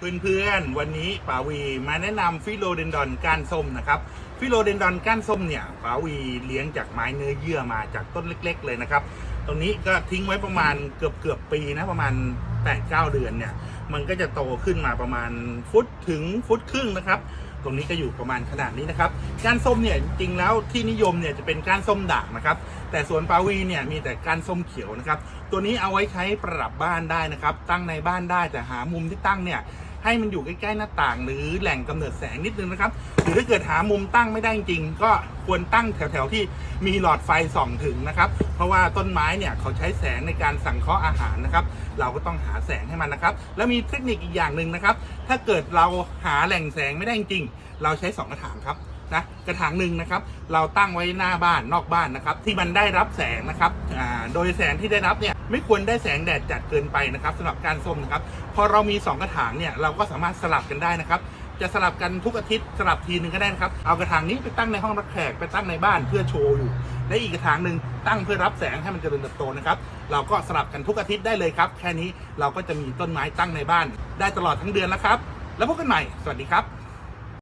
เพื่อนๆ วันนี้ป๋าวีมาแนะนำฟิโลเดนดอนก้านส้มนะครับ ฟิโลเดนดอนก้านส้มเนี่ยป๋าวีเลี้ยงจากไม้เนื้อเยื่อมาจากต้นเล็ก ๆ เลยนะครับ ตรงนี้ก็ทิ้งไว้ประมาณเกือบเกือบๆปีนะประมาณ 8-9 เดือนเนี่ย มันก็จะโตขึ้นมาประมาณฟุตถึงฟุตครึ่งนะครับ ตรงนี้ก็อยู่ประมาณขนาดนี้นะครับก้านส้มเนี่ยจริงแล้วที่นิยมเนี่ยจะเป็นก้านส้มด่างนะครับ แต่สวนปาวีเนี่ยมีแต่ก้านส้มเขียวนะครับ ตัวนี้เอาไว้ใช้ประดับบ้านได้นะครับ ตั้งในบ้านได้แต่หามุมที่ตั้งเนี่ย ให้มันอยู่ใกล้ๆหน้าต่าง หรือแหล่งกำเนิดแสงนิดนึงนะครับ หรือถ้าเกิดหามุมตั้งไม่ได้จริงก็ควรตั้งแถวๆที่มีหลอดไฟส่องถึงนะครับ เพราะว่าต้นไม้เนี่ยเขาใช้แสงในการสังเคราะห์อาหารนะครับ เราก็ต้องหาแสงให้มันนะครับ แล้วมีเทคนิคอีกอย่างหนึ่งนะครับ ถ้าเกิดเราหาแหล่งแสงไม่ได้จริงเราใช้สองกระถางครับ นะกระถางหนึ่งนะครับ เราตั้งไว้หน้าบ้านนอกบ้านนะครับ ที่มันได้รับแสงนะครับโดยแสงที่ได้รับเนี่ยไม่ควรได้แสงแดดจัดเกินไปนะครับสำหรับการส้มนะครับพอเรามี 2 กระถางเนี่ยเราก็สามารถสลับกันได้นะครับจะสลับกันทุกอาทิตย์สลับทีหนึ่งก็ได้นะครับ เอากระถางนี้ไปตั้งในห้องรับแขกไปตั้งในบ้านเพื่อโชว์อยู่ และอีกกระถางหนึ่งตั้งเพื่อรับแสงให้มันเจริญเติบโตนะครับ เราก็สลับกันทุกอาทิตย์ได้เลยครับ แค่นี้เราก็จะมีต้นไม้ตั้งในบ้าน ได้ตลอดทั้งเดือนแล้วครับ แล้วพบกันใหม่ สวัสดีครับ